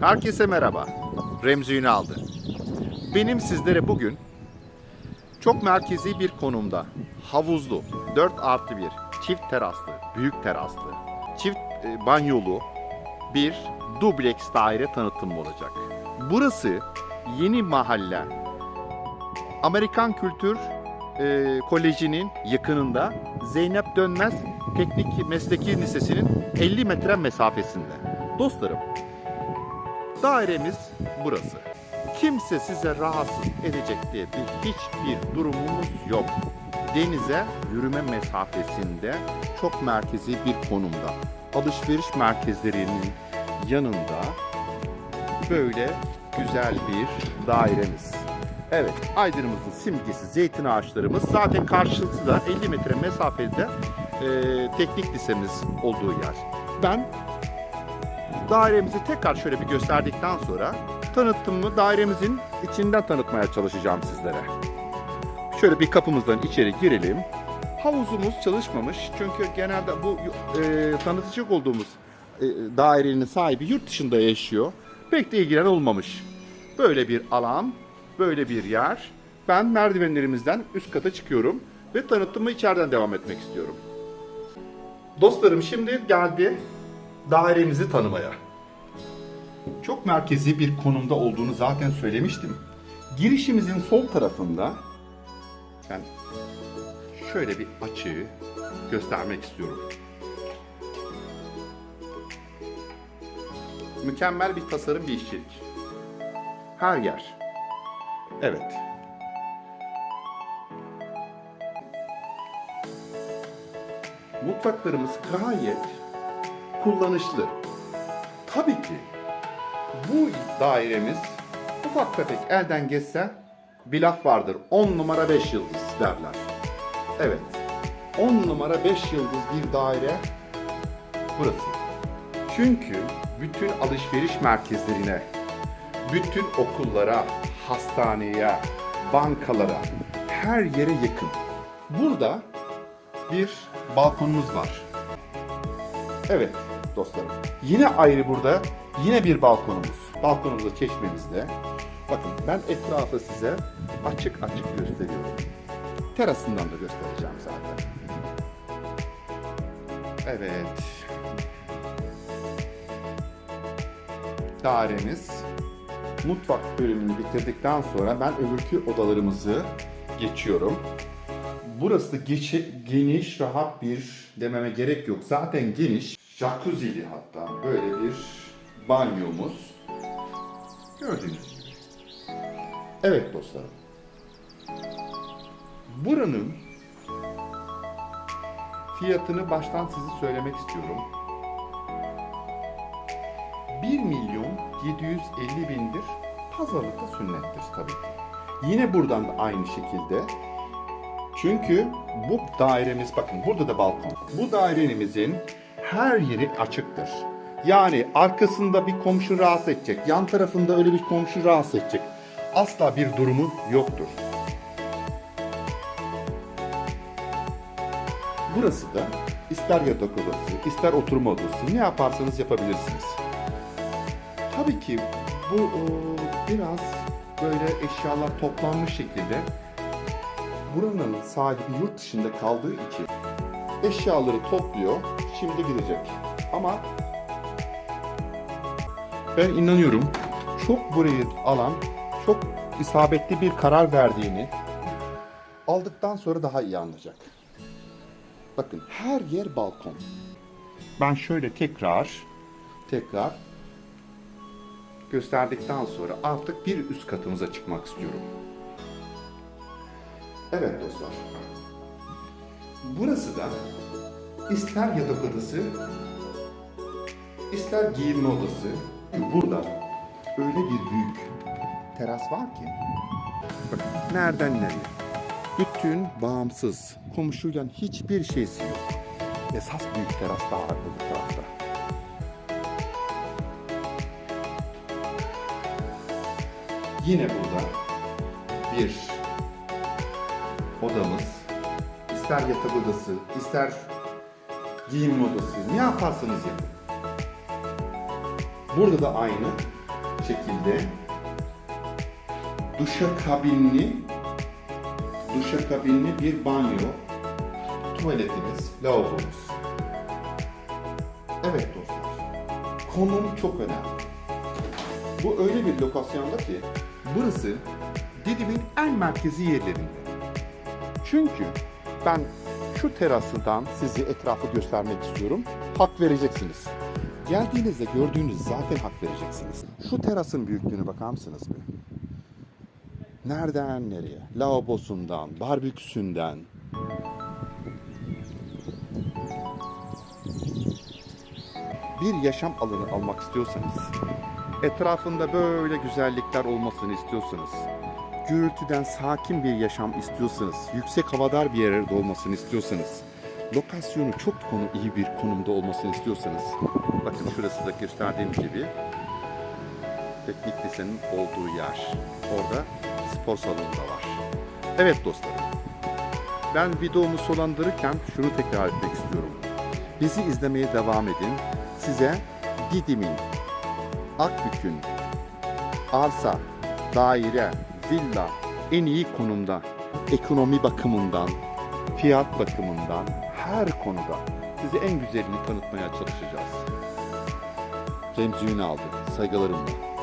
Herkese merhaba. Remzi Ünal'dı. Benim sizlere bugün çok merkezi bir konumda havuzlu 4 artı 1 çift teraslı, büyük teraslı, çift e, banyolu bir dubleks daire tanıtımı olacak. Burası Yeni Mahalle Amerikan Kültür e, Koleji'nin yakınında Zeynep Dönmez Teknik Mesleki Lisesi'nin 50 metre mesafesinde. Dostlarım, dairemiz burası. Kimse size rahatsız edecek diye bir hiçbir durumumuz yok. Denize yürüme mesafesinde çok merkezi bir konumda. Alışveriş merkezlerinin yanında böyle güzel bir dairemiz. Evet, Aydın'ımızın simgesi zeytin ağaçlarımız. Zaten karşısı da 50 metre mesafede e, teknik lisemiz olduğu yer. Ben dairemizi tekrar şöyle bir gösterdikten sonra tanıttığımı dairemizin içinden tanıtmaya çalışacağım sizlere. Şöyle bir kapımızdan içeri girelim. Havuzumuz çalışmamış çünkü genelde bu e, tanıtacak olduğumuz e, dairenin sahibi yurt dışında yaşıyor. Pek de ilgilen olmamış. Böyle bir alan, böyle bir yer. Ben merdivenlerimizden üst kata çıkıyorum ve tanıtımı içeriden devam etmek istiyorum. Dostlarım şimdi geldi dairemizi tanımaya. Çok merkezi bir konumda olduğunu zaten söylemiştim. Girişimizin sol tarafında ben şöyle bir açığı göstermek istiyorum. Mükemmel bir tasarım bir işçilik. Her yer. Evet. Mutfaklarımız gayet kullanışlı. Tabii ki bu dairemiz ufak tefek elden geçse bir laf vardır. 10 numara 5 yıldız derler. Evet. 10 numara 5 yıldız bir daire burası. Çünkü bütün alışveriş merkezlerine, bütün okullara, hastaneye, bankalara, her yere yakın. Burada bir balkonumuz var. Evet dostlarım. Yine ayrı burada yine bir balkonumuz. Balkonumuzda çeşmemizde. Bakın ben etrafı size açık açık gösteriyorum. Terasından da göstereceğim zaten. Evet. Dairemiz mutfak bölümünü bitirdikten sonra ben öbürkü odalarımızı geçiyorum. Burası geçi- geniş, rahat bir dememe gerek yok. Zaten geniş. Jacuzzi'li hatta böyle bir banyomuz. Gördüğünüz gibi. Evet dostlarım. Buranın fiyatını baştan size söylemek istiyorum. 1 milyon 750 bindir. Pazarlıkta sünnettir tabii ki. Yine buradan da aynı şekilde çünkü bu dairemiz bakın burada da balkon. Bu dairemizin her yeri açıktır. Yani arkasında bir komşu rahatsız edecek, yan tarafında öyle bir komşu rahatsız edecek. Asla bir durumu yoktur. Burası da ister yatak odası, ister oturma odası ne yaparsanız yapabilirsiniz. Tabii ki bu e, biraz böyle eşyalar toplanmış şekilde buranın sahibi yurt dışında kaldığı için eşyaları topluyor, şimdi gidecek. Ama ben inanıyorum çok burayı alan çok isabetli bir karar verdiğini aldıktan sonra daha iyi anlayacak. Bakın her yer balkon. Ben şöyle tekrar tekrar gösterdikten sonra artık bir üst katımıza çıkmak istiyorum. Evet dostlar. Burası da ister yatak odası, ister giyinme odası. Burada öyle bir büyük teras var ki. Bakın nereden nereye. Bütün bağımsız, komşuyla hiçbir şeysi yok. Esas büyük teras daha var bu tarafta. Yine burada bir odamız. ister yatak odası, ister giyinme odası, ne yaparsanız yapın. Burada da aynı şekilde duşakabinli duşakabinli bir banyo, tuvaletiniz, lavabonuz. Evet dostlar. Konum çok önemli. Bu öyle bir lokasyonda ki burası Didim'in en merkezi yerlerinde. Çünkü ben şu terasından sizi etrafı göstermek istiyorum. Hak vereceksiniz. Geldiğinizde gördüğünüz zaten hak vereceksiniz. Şu terasın büyüklüğüne bakar mısınız bir? Nereden nereye? Lavabosundan, barbeküsünden. Bir yaşam alanı almak istiyorsanız, etrafında böyle güzellikler olmasını istiyorsanız, gürültüden sakin bir yaşam istiyorsanız, yüksek havadar bir yerde olmasını istiyorsanız, lokasyonu çok konu iyi bir konumda olmasını istiyorsanız, bakın şurası da gösterdiğim gibi teknik lisenin olduğu yer. Orada spor salonu da var. Evet dostlarım. Ben videomu sonlandırırken şunu tekrar etmek istiyorum. Bizi izlemeye devam edin. Size Didim'in, Akbük'ün, arsa, daire, villa en iyi konumda, ekonomi bakımından, fiyat bakımından, her konuda size en güzelini tanıtmaya çalışacağız. Remzi Ünal'dı. Saygılarımla.